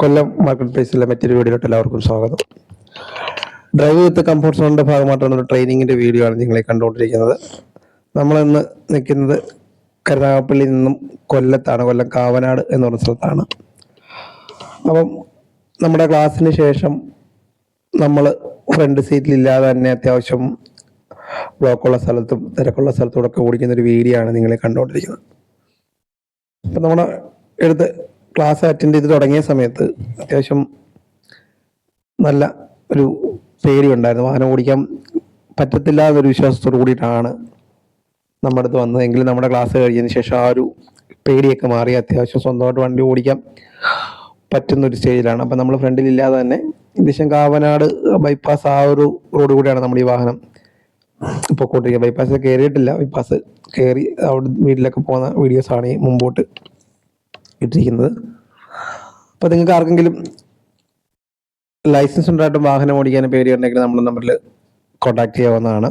കൊല്ലം market പ്ലേസിലെ മറ്റൊരു വീഡിയോയിലോട്ട് എല്ലാവർക്കും സ്വാഗതം. ഡ്രൈവ് വിത്ത് കംഫോർട്ട് സോണിന്റെ ഭാഗമായിട്ടുള്ള ഒരു ട്രെയിനിങ്ങിന്റെ വീഡിയോ ആണ് നിങ്ങളെ കണ്ടുകൊണ്ടിരിക്കുന്നത്. നമ്മളിന്ന് നിൽക്കുന്നത് കരുനാഗപ്പള്ളിയിൽ നിന്നും കൊല്ലത്താണ് കൊല്ലം കാവനാട് എന്ന് പറഞ്ഞ സ്ഥലത്താണ്. അപ്പം നമ്മുടെ ക്ലാസ്സിന് ശേഷം നമ്മൾ ഫ്രണ്ട് സീറ്റിലില്ലാതെ തന്നെ അത്യാവശ്യം ബ്ലോക്കുള്ള സ്ഥലത്തും തിരക്കുള്ള സ്ഥലത്തൂടെ ഒക്കെ ഓടിക്കുന്ന ഒരു വീഡിയോ ആണ് നിങ്ങളെ കണ്ടുകൊണ്ടിരിക്കുന്നത്. അപ്പം നമ്മുടെ എടുത്ത് ക്ലാസ് അറ്റൻഡ് ചെയ്ത് തുടങ്ങിയ സമയത്ത് അത്യാവശ്യം നല്ല ഒരു പേടിയുണ്ടായിരുന്നു വാഹനം ഓടിക്കാൻ പറ്റത്തില്ല എന്നൊരു വിശ്വാസത്തോടു കൂടിയിട്ടാണ് നമ്മുടെ അടുത്ത് വന്നത്. എങ്കിലും നമ്മുടെ ക്ലാസ് കഴിഞ്ഞതിന് ശേഷം ആ ഒരു പേടിയൊക്കെ മാറി. അത്യാവശ്യം സ്വന്തമായിട്ട് വണ്ടി ഓടിക്കാൻ പറ്റുന്ന ഒരു സ്റ്റേജിലാണ്. അപ്പം നമ്മൾ ഫ്രണ്ടിൽ ഇല്ലാതെ തന്നെ ഏകദേശം കാവനാട് ബൈപ്പാസ് ആ ഒരു റോഡ് കൂടിയാണ് നമ്മുടെ ഈ വാഹനം പൊക്കോണ്ടിരിക്കുക. ബൈപ്പാസ് കയറിയിട്ടില്ല. ബൈപ്പാസ് കയറി അവിടെ വീട്ടിലൊക്കെ പോകുന്ന വീഡിയോസാണ് ഈ മുമ്പോട്ട് ഇട്ടിരിക്കുന്നത്. അപ്പോൾ നിങ്ങൾക്ക് ആർക്കെങ്കിലും ലൈസൻസ് ഉണ്ടായിട്ടും വാഹനം ഓടിക്കാനും പേര് പേടിയുണ്ടെങ്കിൽ നമ്മുടെ നമ്പറിൽ കോൺടാക്ട് ചെയ്യാവുന്നതാണ്.